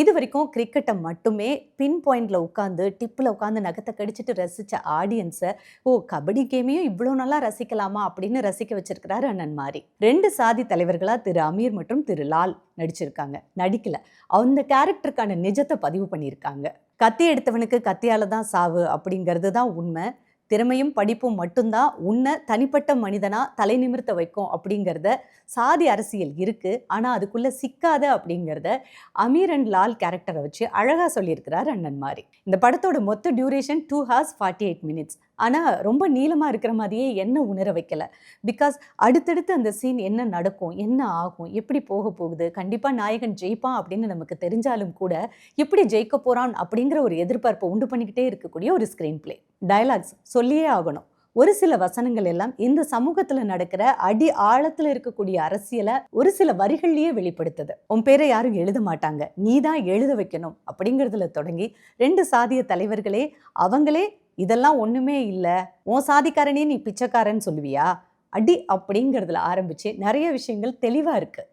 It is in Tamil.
இது வரைக்கும் கிரிக்கெட்டை மட்டுமே பின் பாயிண்டில் உட்காந்து டிப்பில் உட்காந்து நகத்தை கடிச்சிட்டு ரசித்த ஆடியன்ஸை ஓ கபடி கேமையும் இவ்வளோ நல்லா ரசிக்கலாமா அப்படின்னு ரசிக்க வச்சிருக்கிறாரு அண்ணன் மாரி. ரெண்டு சாதி தலைவர்களாக திரு அமீர் மற்றும் திரு லால் நடிச்சிருக்காங்க. நடிக்கல. அந்த கேரக்டருக்கான நிஜத்தை பதிவு பண்ணியிருக்காங்க. கத்தி எடுத்தவனுக்கு கத்தியால் தான் சாவு அப்படிங்கிறது தான் உண்மை. திறமையும் படிப்பும் மட்டும்தான் உன்னை தனிப்பட்ட மனிதனாக தலை நிமிர்த்த வைக்கும் அப்படிங்கிறத சாதி அரசியல் இருக்கு. ஆனால் அதுக்குள்ளே சிக்காத அப்படிங்கிறத அமீர் அண்ட் லால் கேரக்டரை வச்சு அழகாக சொல்லியிருக்கிறார் அண்ணன் மாதிரி இந்த படத்தோட மொத்த duration two hours forty eight minutes ஆனால் ரொம்ப நீளமாக இருக்கிற மாதிரியே என்ன உணர வைக்கல. பிகாஸ் அடுத்தடுத்து அந்த சீன் என்ன நடக்கும் என்ன ஆகும் எப்படி போக போகுது கண்டிப்பாக நாயகன் ஜெயிப்பான் அப்படின்னு நமக்கு தெரிஞ்சாலும் கூட எப்படி ஜெயிக்க போகிறான் அப்படிங்கிற ஒரு எதிர்பார்ப்பை உண்டு பண்ணிக்கிட்டே இருக்கக்கூடிய ஒரு ஸ்க்ரீன் பிளே டயலாக்ஸ் சொல்லியே ஆகணும். ஒரு சில வசனங்கள் எல்லாம் இந்த சமூகத்தில் நடக்கிற அடி ஆழத்தில் இருக்கக்கூடிய அரசியலை ஒரு சில வரிகள்லேயே வெளிப்படுத்துது. உன் பேரை யாரும் எழுத மாட்டாங்க. நீ தான் எழுத வைக்கணும் அப்படிங்கிறதுல தொடங்கி ரெண்டு சாதிய தலைவர்களே அவங்களே இதெல்லாம் ஒன்றுமே இல்லை. உன் சாதிக்காரனே நீ பிச்சைக்காரன்னு சொல்லுவியா? அடி அப்படிங்கிறதுல ஆரம்பிச்சு நிறைய விஷயங்கள் தெளிவாக இருக்குது